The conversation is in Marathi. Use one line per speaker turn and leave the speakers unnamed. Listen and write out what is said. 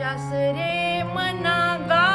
माझ्यास सरे मना गा